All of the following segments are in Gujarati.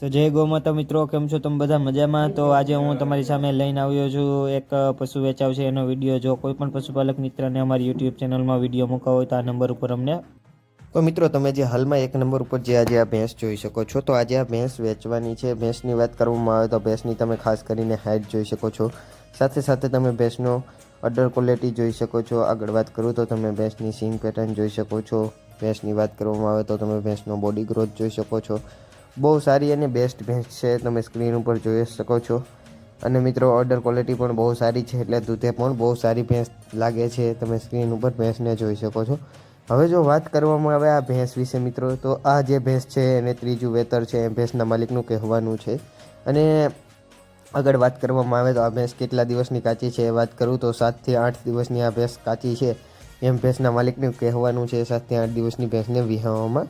તો જય ગૌમાતા મિત્રો, કેમ છો તમે બધા મજામાં? તો આજે હું તમારી સામે લઈને આવ્યો છું એક પશુ વેચાવ છે એનો વીડિયો. જો કોઈ પણ પશુપાલક મિત્રને અમારી યુટ્યુબ ચેનલમાં વીડિયો મૂકવા હોય તો આ નંબર ઉપર અમને તો મિત્રો, તમે જે હાલમાં એક નંબર ઉપર જે આજે આ ભેંસ જોઈ શકો છો, તો આજે આ ભેંસ વેચવાની છે. ભેંસની વાત કરવામાં આવે તો ભેંસની તમે ખાસ કરીને હાઇટ જોઈ શકો છો. સાથે સાથે તમે ભેંસનો અડર ક્વોલિટી જોઈ શકો છો. આગળ વાત કરું તો તમે ભેંસની સિંગ પેટર્ન જોઈ શકો છો. ભેંસની વાત કરવામાં આવે તો તમે ભેંસનો બોડી ગ્રોથ જોઈ શકો છો. બહુ સારી અને બેસ્ટ ભેંસ છે. તમે સ્ક્રીન ઉપર જોઈ શકો છો. અને મિત્રો ઓર્ડર ક્વોલિટી પણ બહુ સારી છે, એટલે દૂધે પણ બહુ સારી ભેંસ લાગે છે. તમે સ્ક્રીન ઉપર ભેંસને જોઈ શકો છો. હવે જો વાત કરવામાં આવે આ ભેંસ વિશે, મિત્રો, તો આ જે ભેંસ છે, એને ત્રીજું વેતર છે. એ ભેંસના માલિકનું કહેવાનું છે. અને આગળ વાત કરવામાં આવે તો આ ભેંસ કેટલા દિવસની કાચી છે વાત કરું તો સાતથી આઠ દિવસની આ ભેંસ કાચી છે. એમ ભેંસના માલિકનું કહેવાનું છે સાતથી આઠ દિવસની ભેંસને વિહાવામાં.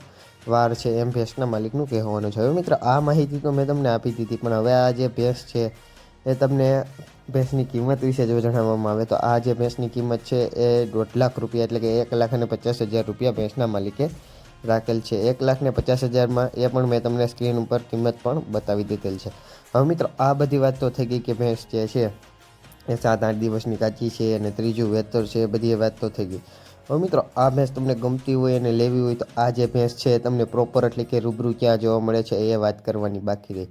વાર છે એમ ભેંસના માલિકનું કહેવાનું છે. હવે મિત્ર, આ માહિતી તો મેં તમને આપી દીધી, પણ હવે આ જે ભેંસ છે એ તમને ભેંસની કિંમત વિશે જો જણાવવામાં આવે, તો આ જે ભેંસની કિંમત છે એ દોઢ લાખ રૂપિયા એટલે કે એક લાખ અને પચાસ હજાર રૂપિયા ભેંસના માલિકે રાખેલ છે. એક લાખ ને પચાસ હજારમાં એ પણ મેં તમને સ્ક્રીન ઉપર કિંમત પણ બતાવી દીધેલ છે. હવે મિત્રો, આ બધી વાત તો થઈ ગઈ કે ભેંસ જે છે એ સાત આઠ દિવસની કાચી છે અને ત્રીજું વેતર છે એ બધી વાત તો થઈ ગઈ. હવે મિત્રો, આ ભેંસ તમને ગમતી હોય અને લેવી હોય તો આ જે ભેંસ છે તમને પ્રોપર એટલે કે રૂબરૂ ક્યાં જોવા મળે છે એ વાત કરવાની બાકી રહી.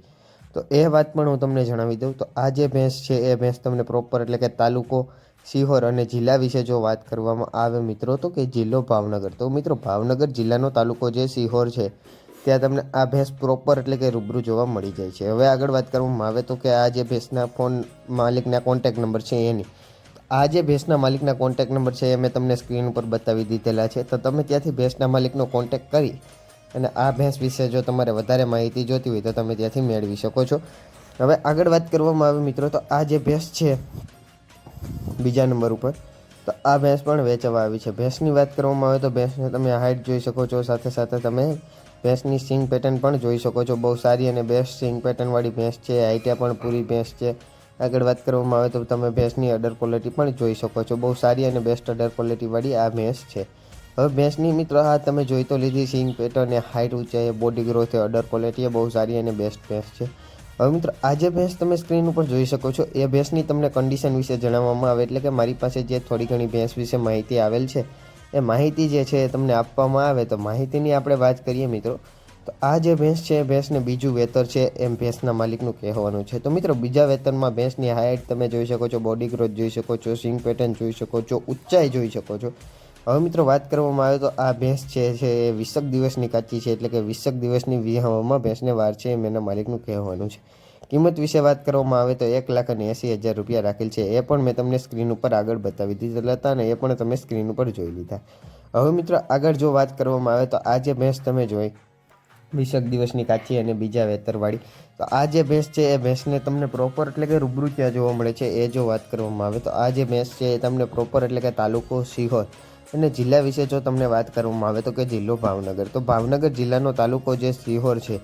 તો એ વાત પણ હું તમને જણાવી દઉં. તો આ જે ભેંસ છે એ ભેંસ તમને પ્રોપર એટલે કે તાલુકો સિહોર અને જિલ્લા વિશે જો વાત કરવામાં આવે મિત્રો, તો કે જિલ્લો ભાવનગર. તો મિત્રો, ભાવનગર જિલ્લાનો તાલુકો જે સિહોર છે, ત્યાં તમને આ ભેંસ પ્રોપર એટલે કે રૂબરૂ જોવા મળી જાય છે. હવે આગળ વાત કરવામાં આવે તો કે આ જે ભેંસના ફોન માલિકના કોન્ટેક નંબર છે એની. આ જે ભેંસના માલિકના કોન્ટેક નંબર છે એ મેં તમને સ્ક્રીન ઉપર બતાવી દીધેલા છે. તો તમે ત્યાંથી ભેંસના માલિકનો કોન્ટેક કરી અને આ ભેંસ વિશે જો તમારે વધારે માહિતી જોતી હોય તો તમે ત્યાંથી મેળવી શકો છો. હવે આગળ વાત કરવામાં આવે મિત્રો, તો આ જે ભેંસ છે, બીજા નંબર ઉપર, તો આ ભેંસ પણ વેચવા આવી છે. ભેંસની વાત કરવામાં આવે તો ભેંસને તમે હાઇટ જોઈ શકો છો, સાથે સાથે તમે ભેંસની સિંગ પેટર્ન પણ જોઈ શકો છો. બહુ સારી અને બેસ્ટ સિંગ પેટર્નવાળી ભેંસ છે હાઇટે પણ પૂરી ભેંસ છે. આગળ વાત કરવામાં આવે તો તમે ભેંસની અડર ક્વોલિટી પણ જોઈ શકો છો. બહુ સારી અને બેસ્ટ અડર ક્વોલિટીવાળી આ ભેંસ છે. હવે ભેંસની મિત્રો આ તમે જોઈ તો લીધી સિંગ પેટર્ન હાઇટ ઊંચાઈ બોડી ગ્રોથ અડર ક્વોલિટી એ બહુ સારી અને બેસ્ટ ભેંસ છે. હવે મિત્રો, આ જે ભેંસ તમે સ્ક્રીન ઉપર જોઈ શકો છો, એ ભેંસની તમને કન્ડિશન વિશે જણાવવામાં આવે એટલે કે મારી પાસે જે થોડી ઘણી ભેંસ વિશે માહિતી આવેલ છે, એ માહિતી જે છે એ તમને આપવામાં આવે તો માહિતીની આપણે વાત કરીએ મિત્રો. તો આ જે ભેંસ છે ભેંસને બીજું વેતર છે એમ ભેંસના માલિકનું કહેવાનું છે. તો મિત્રો, બીજા વેતરમાં ભેંસની હાઇટ તમે જોઈ શકો છો બોડી ગ્રોથ જોઈ શકો છો સિંગ પેટર્ન જોઈ શકો છો, ઊંચાઈ જોઈ શકો છો. હવે મિત્રો, વાત કરવામાં આવે તો આ ભેંસ છે છે, એ વીસક દિવસની કાચી છે, એટલે કે વીસક દિવસની વિહાવામાં ભેંસને વાર છે એમ એના માલિકનું કહેવાનું છે. કિંમત વિશે વાત કરવામાં આવે તો એક લાખ અને એંસી હજાર રૂપિયા રાખેલ છે, એ પણ મેં તમને સ્ક્રીન ઉપર આગળ બતાવી દીધેલા હતા અને એ પણ તમે સ્ક્રીન ઉપર જોઈ લીધા. હવે મિત્રો, આગળ જો વાત કરવામાં આવે તો આ જે ભેંસ તમે જોઈ વીસક દિવસની કાચી અને બીજા વેતરવાળી. તો આ જે ભેંસ છે, એ ભેંસને તમને પ્રોપર એટલે કે રૂબરૂ ત્યાં જોવા મળે છે, એ જો વાત કરવામાં આવે તો આ જે ભેંસ છે, એ તમને પ્રોપર એટલે કે તાલુકો સિહોર અને જિલ્લા વિશે જો તમને વાત કરવામાં આવે તો કે જિલ્લો ભાવનગર. તો ભાવનગર જિલ્લાનો તાલુકો જે સિહોર છે,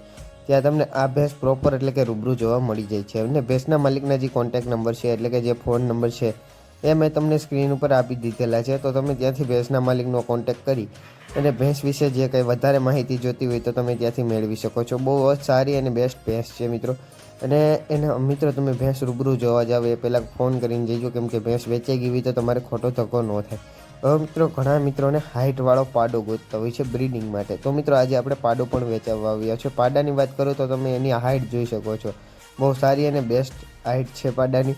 ત્યાં તમને આ ભેંસ પ્રોપર એટલે કે રૂબરૂ જોવા મળી જાય છે. અને ભેંસના માલિકના જે કોન્ટેક નંબર છે, એટલે કે જે ફોન નંબર છે, એ મેં તમને સ્ક્રીન ઉપર આપી દીધેલા છે. તો તમે ત્યાંથી ભેંસના માલિકનો કોન્ટેક કરી અને ભેંસ વિશે જે કંઈ વધારે માહિતી જોતી હોય તો તમે ત્યાંથી મેળવી શકો છો. બહુ જ સારી અને બેસ્ટ ભેંસ છે મિત્રો. અને એના, મિત્રો, તમે ભેંસ રૂબરૂ જોવા જાવ, એ પહેલાં ફોન કરીને જઈજો, કેમ કે ભેંસ વેચાઈ ગઈ તો તમારે ખોટો ધક્કો ન થાય. હવે મિત્રો, ઘણા મિત્રોને હાઇટવાળો પાડો ગોતતા હોય છે બ્રીડિંગ માટે. તો મિત્રો, આજે આપણે પાડો પણ વેચાવવા આવ્યા છે. પાડાની વાત કરું તો તમે એની હાઇટ જોઈ શકો છો. બહુ સારી અને બેસ્ટ હાઇટ છે પાડાની.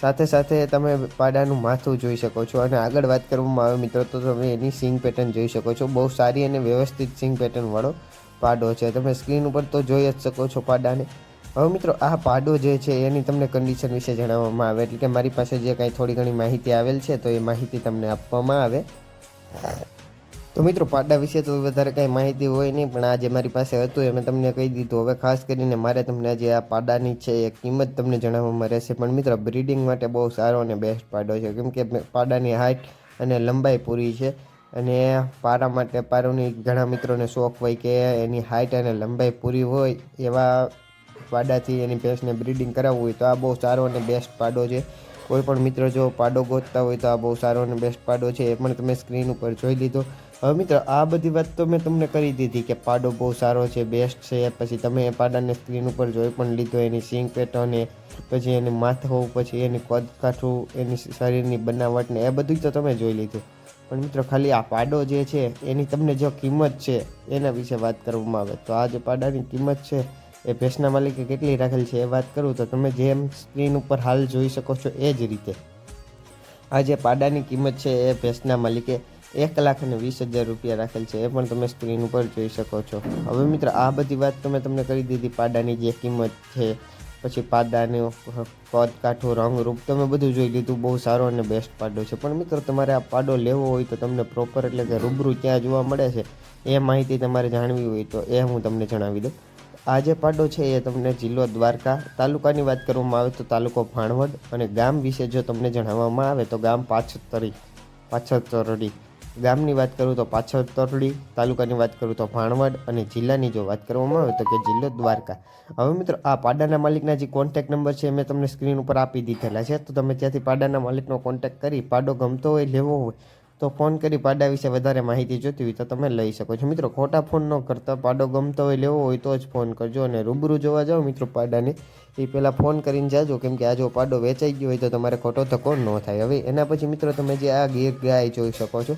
સાથે સાથે તમે પાડાનું માથું જોઈ શકો છો અને આગળ વાત કરવામાં આવે મિત્રો, તો તમે એની સિંગ પેટર્ન જોઈ શકો છો. બહુ સારી અને વ્યવસ્થિત સિંગ પેટર્નવાળો પાડો છે. તમે સ્ક્રીન ઉપર તો જોઈ જ શકો છો પાડાને. હવે મિત્રો, આ પાડો જે છે એની તમને કન્ડિશન વિશે જણાવવામાં આવે. એટલે કે મારી પાસે જે કાંઈ થોડી ઘણી માહિતી આવેલ છે, તો એ માહિતી તમને આપવામાં આવે. તો મિત્રો, પાડા વિશે તો વધારે કાંઈ માહિતી હોય નહીં, પણ આજે મારી પાસે હતું એ મેં તમને કહી દીધું. હવે ખાસ કરીને મારે તમને જે આ પાડાની છે, એ કિંમત તમને જણાવવામાં રહેશે. પણ મિત્રો બ્રીડિંગ માટે બહુ સારો અને બેસ્ટ પાડો છે. કેમ કે પાડાની હાઇટ અને લંબાઈ પૂરી છે અને પારા માટે પારોની ઘણા મિત્રોને શોખ હોય કે એની હાઇટ અને લંબાઈ પૂરી હોય એવા પાડાથી એની ભેંસને બ્રીડિંગ કરાવવું હોય તો આ બહુ સારો અને બેસ્ટ પાડો છે. કોઈ પણ મિત્ર જો પાડો ગોતતા હોય તો આ બહુ સારો અને બેસ્ટ પાડો છે. એ પણ તમે સ્ક્રીન ઉપર જોઈ લીધો. હવે મિત્રો, આ બધી વાત તો મેં તમને કરી દીધી કે પાડો બહુ સારો છે બેસ્ટ છે, પછી તમે એ પાડાને સ્ક્રીન ઉપર જોઈ પણ લીધો, એની સિંગ પેટર્ન પછી એની માથો પછી એની કદ કાઠું, એની શરીરની બનાવટ ને, એ બધું તો તમે જોઈ લીધું. પણ મિત્રો, ખાલી આ પાડો જે છે, એની તમને જો કિંમત છે, એના વિશે વાત કરવામાં આવે. તો આ જે પાડાની કિંમત છે, એ ભેંસના માલિકે કેટલી રાખેલ છે, એ વાત કરું, તો તમે જેમ સ્ક્રીન ઉપર હાલ જોઈ શકો છો, એ જ રીતે. આ જે પાડાની કિંમત છે, એ ભેંસના માલિકે એક લાખ અને વીસ હજાર રૂપિયા રાખેલ છે. એ પણ તમે સ્ક્રીન ઉપર જોઈ શકો છો. હવે મિત્ર, આ બધી વાત તમે તમને કરી દીધી. પાડાની જે કિંમત છે, પછી પાદાનો કદ કાઠું રંગ રૂપ તમે બધું જોઈ લીધું. બહુ સારો અને બેસ્ટ પાડો છે. પણ મિત્રો, તમારે આ પાડો લેવો હોય તો તમને પ્રોપર એટલે કે રૂબરૂ ક્યાં જોવા મળે છે, એ માહિતી તમારે જાણવી હોય તો એ હું તમને જણાવી દઉં. આ જે પાડો છે એ તમને જિલ્લો દ્વારકા તાલુકાની વાત કરવામાં આવે તો તાલુકો ભાણવડ અને ગામ વિશે જો તમને જણાવવામાં આવે તો ગામ પાછતરી પાછતરડી ગામની વાત કરું તો પાછળ તરડી તાલુકાની વાત કરું તો ભાણવડ અને જિલ્લાની જો વાત કરવામાં આવે તો કે જિલ્લો દ્વારકા. હવે મિત્રો આ પાડાના માલિકના જે કોન્ટેક્ટ નંબર છે મેં તમને સ્ક્રીન ઉપર આપી દીધેલા છે. તો તમે ત્યાંથી પાડાના માલિકનો કોન્ટેક કરી, પાડો ગમતો હોય, લેવો હોય, તો ફોન કરી પાડા વિશે વધારે માહિતી જોતી હોય તો તમે લઈ શકો છો. મિત્રો ખોટા ફોન ન કરતા, પાડો ગમતો હોય, લેવો હોય તો જ ફોન કરજો અને રૂબરૂ જોવા જાઓ મિત્રો પાડાને. એ પહેલાં ફોન કરીને જાજો, કેમ કે આ જો પાડો વેચાઈ ગયો હોય તો તમારે ખોટો ધક્કો ન થાય. હવે એના પછી મિત્રો તમે જે આ ગીર ગાય જોઈ શકો છો.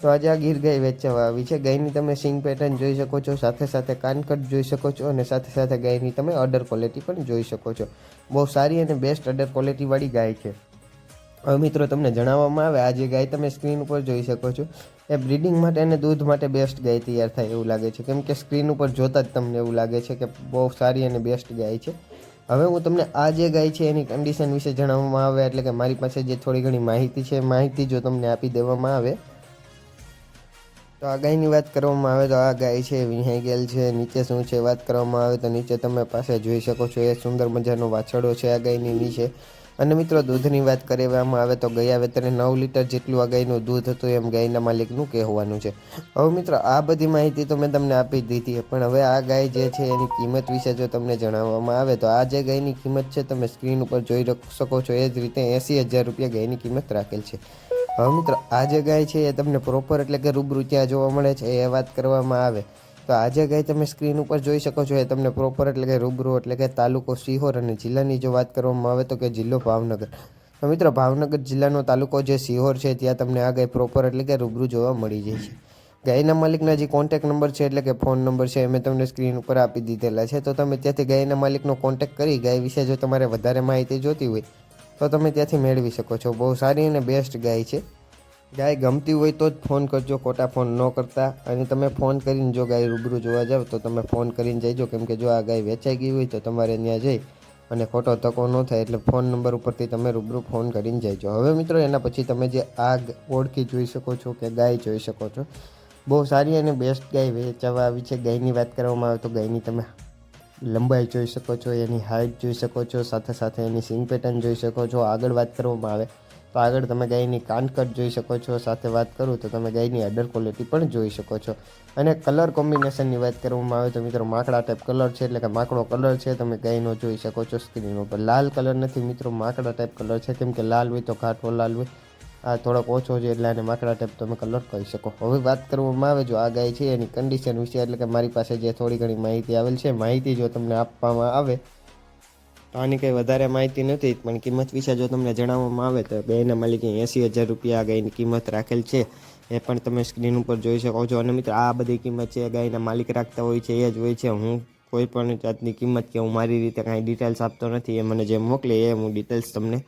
તો આજે આ ગીર ગાય વેચવા આવી છે. ગાયની તમે સિંગ પેટર્ન જોઈ શકો છો, સાથે સાથે કાનકટ જોઈ શકો છો અને સાથે સાથે ગાયની તમે અડર ક્વોલિટી પણ જોઈ શકો છો. બહુ સારી અને બેસ્ટ અડર ક્વોલિટીવાળી ગાય છે. હવે મિત્રો તમને જણાવવામાં આવે, આ જે ગાય તમે સ્ક્રીન ઉપર જોઈ શકો છો, એ બ્રીડિંગ માટે અને દૂધ માટે બેસ્ટ ગાય તૈયાર થાય એવું લાગે છે. કેમ કે સ્ક્રીન ઉપર જોતાં જ તમને એવું લાગે છે કે બહુ સારી અને બેસ્ટ ગાય છે. હવે હું તમને આ જે ગાય છે એની કન્ડિશન વિશે જણાવવામાં આવે, એટલે કે મારી પાસે જે થોડી ઘણી માહિતી છે, માહિતી જો તમને આપી દેવામાં આવે તો આ ગાયની વાત કરવામાં આવે તો આ ગાય છે વિહાઈ છે, નીચે શું છે વાત કરવામાં આવે તો નીચે તમે પાસે જોઈ શકો છો, એ સુંદર મજાનો વાછરડો છે આ ગાયની નીચે. અને મિત્રો દૂધની વાત કરવામાં આવે તો ગયા વેતરે નવ લીટર જેટલું આ ગાયનું દૂધ હતું એમ ગાયના માલિકનું કહેવાનું છે. હવે મિત્રો આ બધી માહિતી તો મેં તમને આપી દીધી પણ હવે આ ગાય જે છે એની કિંમત વિશે જો તમને જણાવવામાં આવે તો આ જે ગાયની કિંમત છે તમે સ્ક્રીન ઉપર જોઈ શકો છો એ જ રીતે એંસી હજાર રૂપિયા ગાયની કિંમત રાખેલ છે. હવે મિત્રો, આ જે ગાય છે એ તમને પ્રોપર એટલે કે રૂબરૂ ત્યાં જોવા મળે છે, એ વાત કરવામાં આવે. તો આ જે ગાય તમે સ્ક્રીન ઉપર જોઈ શકો છો, એ તમને પ્રોપર એટલે કે રૂબરૂ એટલે કે તાલુકો સિહોર અને જિલ્લાની જો વાત કરવામાં આવે તો કે જિલ્લો ભાવનગર. તો મિત્રો, ભાવનગર જિલ્લાનો તાલુકો જે સિહોર છે, ત્યાં તમને આ ગાય પ્રોપર એટલે કે રૂબરૂ જોવા મળી જાય છે. ગાયના માલિકના જે કોન્ટેક નંબર છે એટલે કે ફોન નંબર છે, એ મેં તમને સ્ક્રીન ઉપર આપી દીધેલા છે. તો તમે ત્યાંથી ગાયના માલિકનો કોન્ટેક કરી ગાય વિશે જો તમારે વધારે માહિતી જોતી હોય તો તમે ત્યાંથી મેળવી શકો છો. બહુ સારી અને બેસ્ટ ગાય છે. ગાય ગમતી હોય તો જ ફોન કરજો. ખોટા ફોન ન કરતા. અને તમે ફોન કરીને જો ગાય રૂબરૂ જોવા જાવ, તો તમે ફોન કરીને જઈજો. કેમ કે જો આ ગાય વેચાઈ ગઈ હોય તો તમારે ત્યાં જઈ અને ખોટો તકો ન થાય એટલે ફોન નંબર ઉપરથી તમે રૂબરૂ ફોન કરીને જઈજો. હવે મિત્રો, એના પછી તમે જે આ ઓળખી જોઈ શકો છો કે ગાય જોઈ શકો છો. બહુ સારી અને બેસ્ટ ગાય વેચાવા આવી છે. ગાયની વાત કરવામાં આવે તો ગાયની તમે લંબાઈ જોઈ શકો છો, એની હાઇટ જોઈ શકો છો, સાથે સાથે એની સિંગ પેટર્ન જોઈ શકો છો. આગળ વાત કરવામાં આવે તો આગળ તમે ગાયની કાનકટ જોઈ શકો છો. સાથે વાત કરું તો તમે ગાયની અડર ક્વોલિટી પણ જોઈ શકો છો. અને કલર કોમ્બિનેશનની વાત કરવામાં આવે તો મિત્રો માકડા ટાઈપ કલર છે, એટલે કે માકડો કલર છે, તમે ગાયનો જોઈ શકો છો. સ્ક્રીન ઉપર લાલ કલર નથી મિત્રો, માકડા ટાઈપ કલર છે. કેમ કે લાલ હોય તો ઘાટો લાલ હોય. આ થોડોક ઓછો છે એટલે આને માકડા ટાઈપ તમે કલર કરી શકો. હવે વાત કરવામાં આવે જો આ ગાય છે એની કન્ડિશન વિશે, એટલે કે મારી પાસે જે થોડી ઘણી માહિતી આવેલ છે, માહિતી જો તમને આપવામાં આવે, તો આની કંઈ વધારે માહિતી નથી, પણ કિંમત વિશે જો તમને જણાવવામાં આવે, તો બેના માલિકે એંસી હજાર રૂપિયા આ ગાયની કિંમત રાખેલ છે. એ પણ તમે સ્ક્રીન ઉપર જોઈ શકો છો. અને મિત્રો, આ બધી કિંમત છે ગાયના માલિક રાખતા હોય છે, એ જ હોય છે. હું કોઈ પણ જાતની કિંમત કે હું મારી રીતે કાંઈ ડિટેલ્સ આપતો નથી, એ મને જે મોકલે એ હું ડિટેલ્સ તમને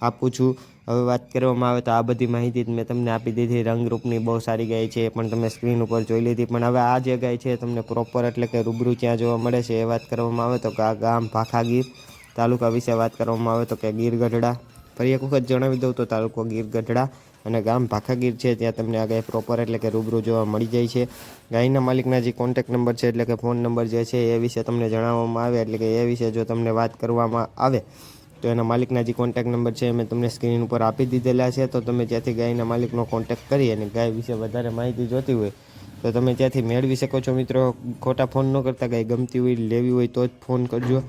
આપું છું. હવે વાત કરવામાં આવે તો આ બધી માહિતી મેં તમને આપી દીધી. રંગરૂપની બહુ સારી ગાય છે પણ તમે સ્ક્રીન ઉપર જોઈ લીધી. પણ હવે આ જે ગાય છે તમને પ્રોપર એટલે કે રૂબરૂ ક્યાં જોવા મળે છે. એ વાત કરવામાં આવે તો કે આ ગામ ભાખા ગીર તાલુકા વિશે વાત કરવામાં આવે તો કે ગીર ગઢડા ફરી એક વખત જણાવી દઉં તો તાલુકો ગીર ગઢડા અને ગામ ભાખાગીર છે. ત્યાં તમને આ ગાય પ્રોપર એટલે કે રૂબરૂ જોવા મળી જાય છે. ગાયના માલિકના જે કોન્ટેક નંબર છે એટલે કે ફોન નંબર જે છે એ વિશે તમને જણાવવામાં આવે. એટલે કે એ વિશે જો તમને વાત કરવામાં આવે તો એના માલિકના જે કોન્ટેક નંબર છે મેં તમને સ્ક્રીન ઉપર આપી દીધેલા છે. તો તમે ત્યાંથી ગાયના માલિકનો કોન્ટેક કરી અને ગાય વિશે વધારે માહિતી જોતી હોય તો તમે ત્યાંથી મેળવી શકો છો મિત્રો. ખોટા ફોન ન કરતા, ગાય ગમતી હોય, લેવી હોય તો જ ફોન કરજો.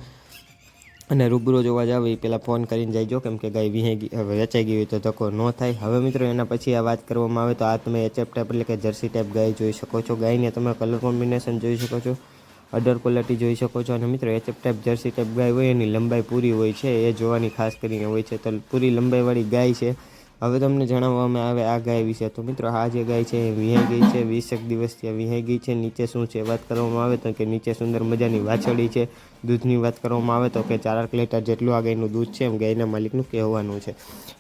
અને રૂબરૂ જોવા જાવ એ પહેલાં ફોન કરીને જઈજો કેમ કે ગાય હવે વેચાઈ ગઈ હોય તો ધક્કો ન થાય. હવે મિત્રો એના પછી આ વાત કરવામાં આવે તો આ તમે એચએફ ટાઈપ એટલે કે જર્સી ટાઈપ ગાય જોઈ શકો છો. ગાયને તમે કલર કોમ્બિનેશન જોઈ શકો છો. અડર ક્વોલિટી જોઈ શકો છો. અને મિત્રો એચએફ ટાઈપ જર્સી ટાઈપ ગાય હોય, એની લંબાઈ પૂરી હોય છે. એ જોવાની ખાસ કરીને હોય છે. તો પૂરી લંબાઈવાળી ગાય છે. હવે તમને જણાવવામાં આવે આ ગાય વિશે. તો મિત્રો, આ જે ગાય છે, એ વિહાઈ ગઈ છે. વીસેક દિવસથી આ વિહાઈ ગઈ છે. નીચે શું છે? વાત કરવામાં આવે તો કે નીચે સુંદર મજાની વાછળી છે. દૂધની વાત કરવામાં આવે તો કે ચાર આઠ લીટર જેટલું આ ગાયનું દૂધ છે એમ ગાયના માલિકનું કહેવાનું છે.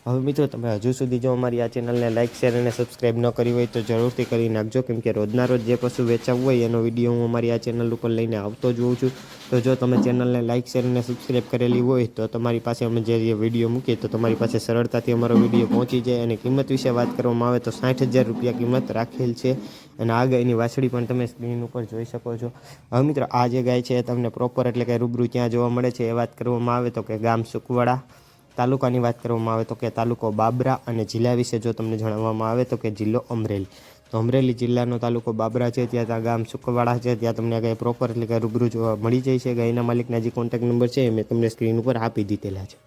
હવે મિત્રો, તમે હજુ સુધી જો અમારી આ ચેનલને લાઇક શેર અને સબસ્ક્રાઇબ ન કરી હોય તો જરૂરથી કરી નાખજો. કેમ કે રોજના રોજ જે પશુ વેચાવું હોય એનો વીડિયો હું અમારી આ ચેનલ ઉપર લઈને આવતો જ હોઉં છું. તો જો તમે ચેનલને લાઇક શેર અને સબસ્ક્રાઇબ કરેલી હોય તો તમારી પાસે અમે જે વીડિયો મૂકીએ તો તમારી પાસે સરળતાથી અમારો વીડિયો પહોંચી જાય. અને કિંમત વિશે વાત કરવામાં આવે તો સાઠ હજાર રૂપિયા કિંમત રાખેલ છે. અને આ ગાયની વાછડી પણ તમે સ્ક્રીન ઉપર જોઈ શકો છો. હવે મિત્રો, આ જે ગાય છે તમને પ્રોપર એટલે કે રૂબરૂ ત્યાં જોવા મળે છે, એ વાત કરવામાં આવે તો કે ગામ સુકવાડા તાલુકાની વાત કરવામાં આવે તો કે તાલુકો બાબરા અને જિલ્લા વિશે જો તમને જણાવવામાં આવે તો કે જિલ્લો અમરેલી. તો અમરેલી જિલ્લાનો તાલુકો બાબરા છે, ત્યાં ત્યાં ગામ સુકવાડા છે, ત્યાં તમને ગાય પ્રોપર એટલે કે રૂબરૂ જોવા મળી જાય છે, ગાયના માલિકના જે કોન્ટેક્ટ નંબર છે એ મેં તમને સ્ક્રીન ઉપર આપી દીધેલા છે.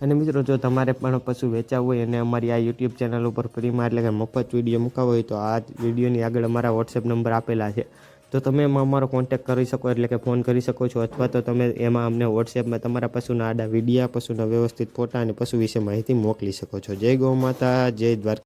અને મિત્રો જો તમારે પણ પશુ વેચાવું હોય અને અમારી આ યુટ્યુબ ચેનલ ઉપર ફ્રીમાં એટલે કે મફત વીડિયો મૂકાવો હોય તો આ વિડીયોની આગળ અમારા વોટ્સએપ નંબર આપેલા છે. તો તમે એમાં અમારો કોન્ટેક્ટ કરી શકો, એટલે કે ફોન કરી શકો છો, અથવા તો તમે એમાં અમને વોટ્સએપમાં તમારા પશુના આડા વિડીયા પશુના વ્યવસ્થિત ફોટા અને પશુ વિશે માહિતી મોકલી શકો છો. જય ગૌ માતા, જય દ્વારકા